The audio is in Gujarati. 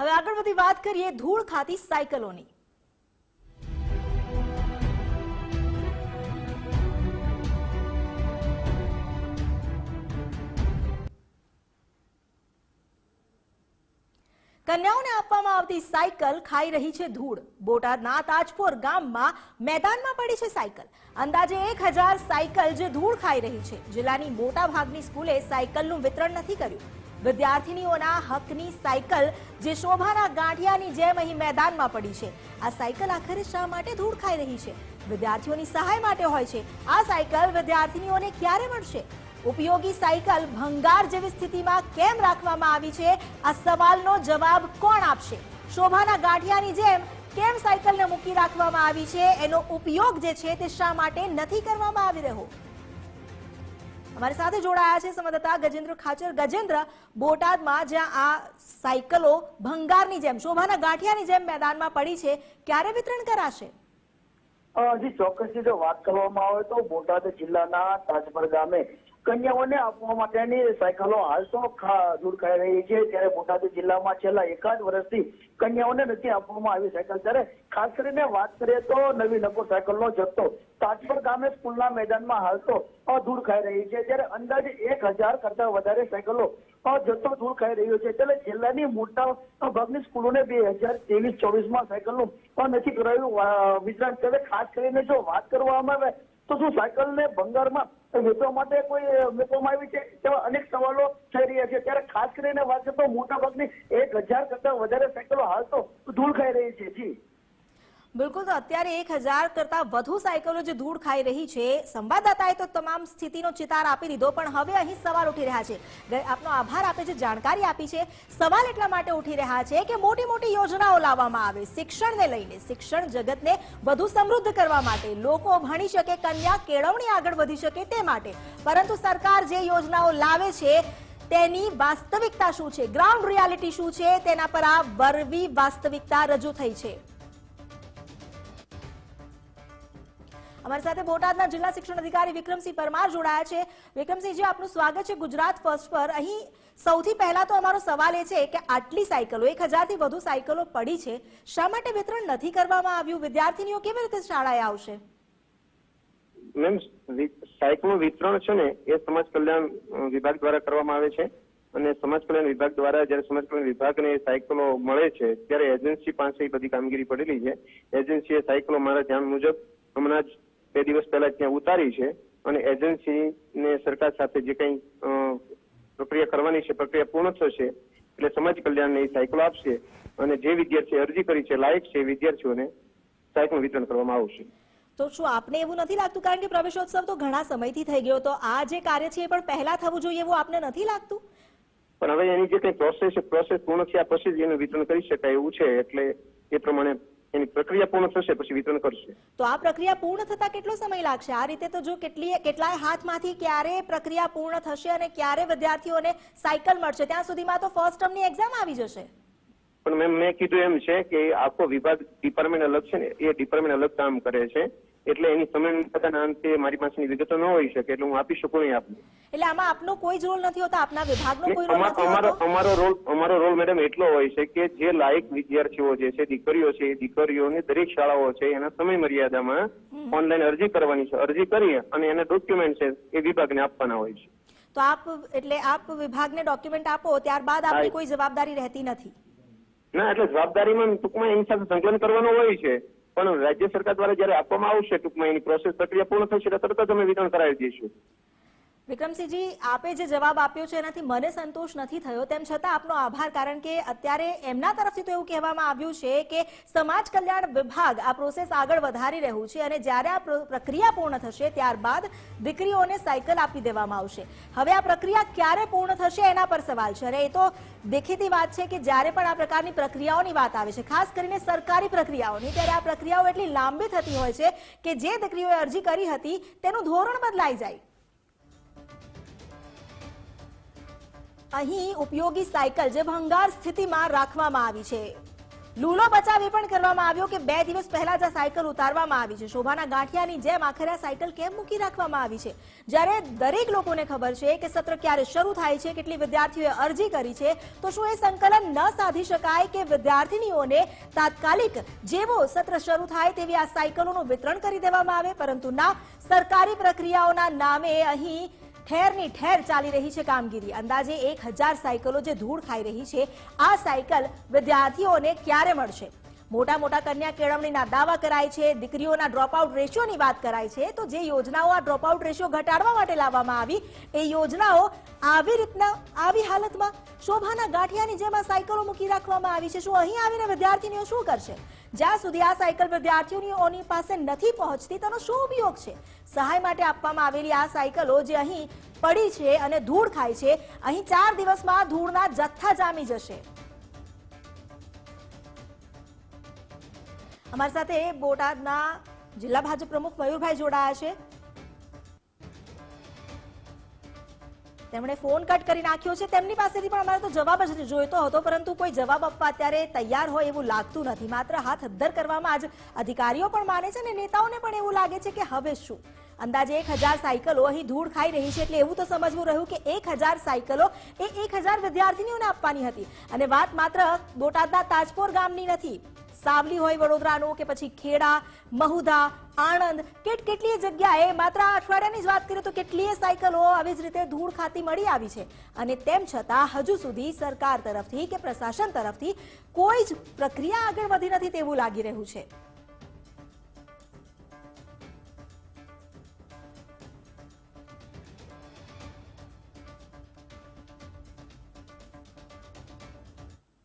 હવે આગળ વધી વાત કરીએ ધૂળ ખાતી સાયકલોની. કન્યાઓને આપવામાં આવતી સાયકલ ખાઈ રહી છે ધૂળ. બોટાદના તાજપોર ગામમાં મેદાનમાં પડી છે સાયકલ. અંદાજે એક હજાર સાયકલ જે ધૂળ ખાઈ રહી છે. જિલ્લાની મોટા ભાગની સ્કૂલે સાયકલનું વિતરણ નથી કર્યું. વિદ્યાર્થીનીઓના હકની સાયકલ જે શોભાના ગાંઠિયાની જેમ અહીં મેદાનમાં પડી છે. આ સાયકલ આખરે શા માટે ધૂળ ખાઈ રહી છે? વિદ્યાર્થીઓની સહાય માટે હોય છે. આ સાયકલ વિદ્યાર્થીનીઓને ક્યારે મળશે? ઉપયોગી સાયકલ ભંગાર જેવી સ્થિતિમાં કેમ રાખવામાં આવી છે? આ સવાલનો જવાબ કોણ આપશે? શોભાના ગાંઠિયાની જેમ કેમ સાયકલને મૂકી રાખવામાં આવી છે? એનો ઉપયોગ જે છે તે શા માટે નથી કરવામાં આવી રહ્યો? અમારી સાથે જોડાયા છે સંવાદદાતા ગજેન્દ્ર ખાચર. ગજેન્દ્ર, બોટાદમાં જ્યાં આ સાયકલો ભંગારની જેમ, શોભાના ગાંઠિયાની જેમ મેદાનમાં પડી છે, ક્યારે વિતરણ કરાશે? હજી ચોક્કસ જો વાત કરવામાં આવે તો બોટાદ જિલ્લાના તાજપર ગામે કન્યાઓને આપવા માટેની સાયકલો હાલ દૂર ખાઈ રહી છે. ત્યારે બોટાદ જિલ્લામાં છેલ્લા એકાદ વર્ષથી કન્યાઓને નથી આપવામાં આવી સાયકલ. ત્યારે ખાસ કરીને વાત કરીએ તો નવી નકો સાયકલનો જથ્થો. તાજપર ગામે સ્કૂલના મેદાનમાં હાલ અ, ખાઈ રહી છે. ત્યારે અંદાજે એક હજાર કરતા વધારે સાયકલો જથ્થો ધૂળ ખાઈ રહ્યો છે. ત્યારે જિલ્લાની મોટા ભાગની સ્કૂલોને બે હજાર ત્રેવીસ ચોવીસમાં સાયકલનું નથી કરાયું. વિતરણ. ત્યારે ખાસ કરીને જો વાત કરવામાં આવે તો શું સાયકલને ભંગારમાં વેચવા માટે કોઈ મૂકવામાં આવી છે? તેવા અનેક સવાલો થઈ રહ્યા છે. ત્યારે ખાસ કરીને વાત તો મોટા ભાગની એક હજાર કરતા વધારે સાયકલો હાલ તો ધૂળ ખાઈ રહી છે. જી. બિલકુલ, તો અત્યારે એક હજાર કરતા વધુ સાયકલો જે ધૂળ ખાઈ રહી છે, સંવાદદાતાએ તો તમામ સ્થિતિનો ચિતાર આપી દીધો, પણ હવે અહીં સવાલ ઉઠી રહ્યા છે. આપનો આભાર, આપે જે જાણકારી આપી છે, સવાલ એટલા માટે ઉઠી રહ્યા છે કે મોટી મોટી યોજનાઓ લાવવામાં આવે, શિક્ષણને લઈને, શિક્ષણ જગતને વધુ સમૃદ્ધ કરવા માટે, લોકો ભણી શકે, કન્યા કેળવણી આગળ વધી શકે તે માટે. પરંતુ સરકાર જે યોજનાઓ લાવે છે, તેની વાસ્તવિકતા શું છે? ગ્રાઉન્ડ રિયાલિટી શું છે? તેના પર આ વરવી વાસ્તવિકતા રજૂ થઈ છે. અમારી સાથે બોટાદના જિલ્લા શિક્ષણ અધિકારી વિક્રમસિંહ પરમાર જોડાયા છે. વિક્રમસિંહજી, આપનું સ્વાગત છે ગુજરાત ફર્સ્ટ પર. અહીં સૌથી પહેલા તો અમારો સવાલ એ છે કે આટલી સાયકલો, એક હજારથી વધુ સાયકલો પડી છે, શા માટે વિતરણ નથી કરવામાં આવ્યું? વિદ્યાર્થીનીઓ કેવી રીતે શાળાએ આવશે? મેમ સાયકલનું વિતરણ છે ને, એ સમાજ કલ્યાણ વિભાગ દ્વારા કરવામાં આવે છે. અને સમાજ કલ્યાણ વિભાગ દ્વારા જ્યારે સમાજ કલ્યાણ વિભાગને સાયકલો મળે છે, ત્યારે એજન્સી પાસે બધી કામગીરી પડેલી છે. એજન્સીએ સાયકલો મારા ધ્યાન મુજબ હમણાં જ બે દિવસ પહેલા ત્યાં ઉતારી છે અને એજન્સીને સરકાર સાથે જે કંઈ પ્રક્રિયા કરવાની છે પ્રક્રિયા પૂર્ણ થશે એટલે સમાજ કલ્યાણને એ સાયકલો આપશે અને જે વિદ્યાર્થીએ અરજી કરી છે લાયક છે વિદ્યાર્થીઓને સાયકલનું વિતરણ કરવામાં આવશે. તો શું આપને એવું નથી લાગતું? કારણ કે પ્રવેશોત્સવ તો ઘણા સમયથી થઈ ગયો તો આ જે કાર્ય છે એ પણ પહેલા થવું જોઈએ એવું આપને નથી લાગતું? પણ હવે એની જે કઈ પ્રોસેસ છે પ્રોસેસ પૂર્ણ થયા પછી જ એનું વિતરણ કરી શકાય એવું છે. એટલે એ પ્રમાણે એની પ્રક્રિયા પૂર્ણ થશે પછી વિતરણ કરશે. તો આ પ્રક્રિયા પૂર્ણ થતા કેટલો સમય લાગશે? આ રીતે તો જો કેટલી કેટલાય હાથમાંથી ક્યારે પ્રક્રિયા પૂર્ણ થશે અને ક્યારે વિદ્યાર્થીઓને સાયકલ મળશે? ત્યાં સુધીમાં તો ફર્સ્ટ ટર્મની એક્ઝામ આવી જશે. પણ મેમ મેં કીધું એમ છે કે આખો વિભાગ ડિપાર્ટમેન્ટ અલગ છે ને એ ડિપાર્ટમેન્ટ અલગ કામ કરે છે. એટલે એની સમયના અંતે મારી પાસેની વિગતો ન હોઈ શકે એટલે હું આપી શકું નહીં આપને. એટલે આમાં આપનો કોઈ જ રોલ નથી હોતો આપના વિભાગનો કોઈ રોલ નથી અમારો અમારો રોલ અમારો રોલ મેડમ એટલો હોય છે કે જે લાયક વિદ્યાર્થીઓ જે છે દીકરીઓ છે એ દીકરીઓની દરેક શાળાઓ છે એના સમય મર્યાદામાં ઓનલાઈન અરજી કરવાની છે. અરજી કરી અને એના ડોક્યુમેન્ટ છે એ વિભાગને આપવાના હોય છે. તો આપ એટલે આપ વિભાગને ડોક્યુમેન્ટ આપો ત્યારબાદ આપની કોઈ જવાબદારી રહેતી નથી? ના એટલે જવાબદારીમાં ટૂંકમાં એની સાથે સંકલન કરવાનું હોય છે. પણ રાજ્ય સરકાર દ્વારા જયારે આપવામાં આવશે ટૂંકમાં એની પ્રોસેસ પ્રક્રિયા પૂર્ણ થશે તરત જ અમે વિતરણ કરાવી દઈશું. વિક્રમસિંહજી, આપે જે જવાબ આપ્યો છે એનાથી મને સંતોષ નથી થયો. તેમ છતાં આપનો આભાર, કારણ કે અત્યારે એમના તરફથી તો એવું કહેવામાં આવ્યું છે કે સમાજ કલ્યાણ વિભાગ આ પ્રોસેસ આગળ વધારી રહ્યું છે અને જ્યારે આ પ્ર- પ્રક્રિયા પૂર્ણ થશે ત્યારબાદ દીકરીઓને સાયકલ આપી દેવામાં આવશે. હવે આ પ્રક્રિયા ક્યારે પૂર્ણ થશે એના પર સવાલ છે અને એ તો દેખીતી વાત છે કે જ્યારે પણ આ પ્રકારની પ્રક્રિયાઓની વાત આવે છે, ખાસ કરીને સરકારી પ્રક્રિયાઓની, ત્યારે આ પ્રક્રિયાઓ એટલી લાંબી થતી હોય છે કે જે દીકરીઓએ અરજી કરી હતી તેનું ધોરણ બદલાઈ જાય. અહીં ઉપયોગી સાયકલ જે ભંગાર સ્થિતિમાં રાખવામાં આવી છે. લૂલો બચાવ એ પણ કરવામાં આવ્યો કે બે દિવસ પહેલા જ આ સાયકલ ઉતારવામાં આવી છે. શોભાના ગાંઠિયાની જેમ આખરે આ સાયકલ કેમ મૂકી રાખવામાં આવી છે? જ્યારે દરેક લોકોને ખબર છે કે સત્ર ક્યારે શરૂ થાય છે, કેટલી વિદ્યાર્થીઓએ અરજી કરી છે, તો શું એ સંકલન ન સાધી શકાય કે વિદ્યાર્થીનીઓને તાત્કાલિક જેવો સત્ર શરૂ થાય તેવી આ સાયકલોનું વિતરણ કરી દેવામાં આવે? પરંતુ ના, સરકારી પ્રક્રિયાઓના નામે અહીં ઠેરની ઠેર ચાલી રહી છે કામગીરી. અંદાજે એક હજાર સાયકલો જે ધૂળ ખાઈ રહી છે, આ સાયકલ વિદ્યાર્થીઓને ક્યારે મળશે? મોટા મોટા કન્યા કેળવણીના દાવા કરાય છે, દીકરીઓના ડ્રોપઆઉટ રેશિયોની વાત કરાય છે, તો જે યોજનાઓ આ ડ્રોપઆઉટ રેશિયો ઘટાડવા માટે લાવવામાં આવી, એ યોજનાઓ આવી રીતના, આવી હાલતમાં શોભાના ગાંઠિયાની જેમ આ સાયકલો મૂકી રાખવામાં આવી છે. શું અહીં આવીને વિદ્યાર્થીનીઓ શું કરશે? જ્યાં સુધી આ સાયકલ વિદ્યાર્થીઓની પાસે નથી પહોંચતી, તેનો શું ઉપયોગ છે? સહાય માટે આપવામાં આવેલી આ સાયકલો જે અહીં પડી છે અને ધૂળ ખાય છે, અહીં ચાર દિવસમાં ધૂળના જથ્થા જામી જશે. અમારી સાથે બોટાદના જિલ્લા ભાજપ પ્રમુખ મયુરભાઈ જોડાયા છે. તેમણે ફોન કટ કરી નાખ્યો છે. તેમની પાસેથી પણ અમારે તો જવાબ જ જોઈતો હતો, પરંતુ કોઈ જવાબ આપવા અત્યારે તૈયાર હોય એવું લાગતું નથી. માત્ર હાથ હદ્દર કરવામાં આજ અધિકારીઓ પણ માને છે અને નેતાઓને પણ એવું લાગે છે કે હવે શું? અંદાજે એક હજાર સાયકલો અહીં ધૂળ ખાઈ રહી છે એટલે એવું તો સમજવું રહ્યું કે એક હજાર સાયકલો એ એક હજાર વિદ્યાર્થીનીઓને આપવાની હતી. અને વાત માત્ર બોટાદના તાજપોર ગામની નથી. સાવલી હોય વડોદરાનું કે પછી ખેડા, મહુધા, આણંદ, કેટ કેટલીય જગ્યાએ માત્ર અઠવાડિયાની જ વાત કરીએ તો કેટલીય સાયકલો આવી જ રીતે ધૂળ ખાતી મળી આવી છે. અને તેમ છતાં હજુ સુધી સરકાર તરફથી કે પ્રશાસન તરફથી કોઈ જ પ્રક્રિયા આગળ વધી નથી તેવું લાગી રહ્યું છે.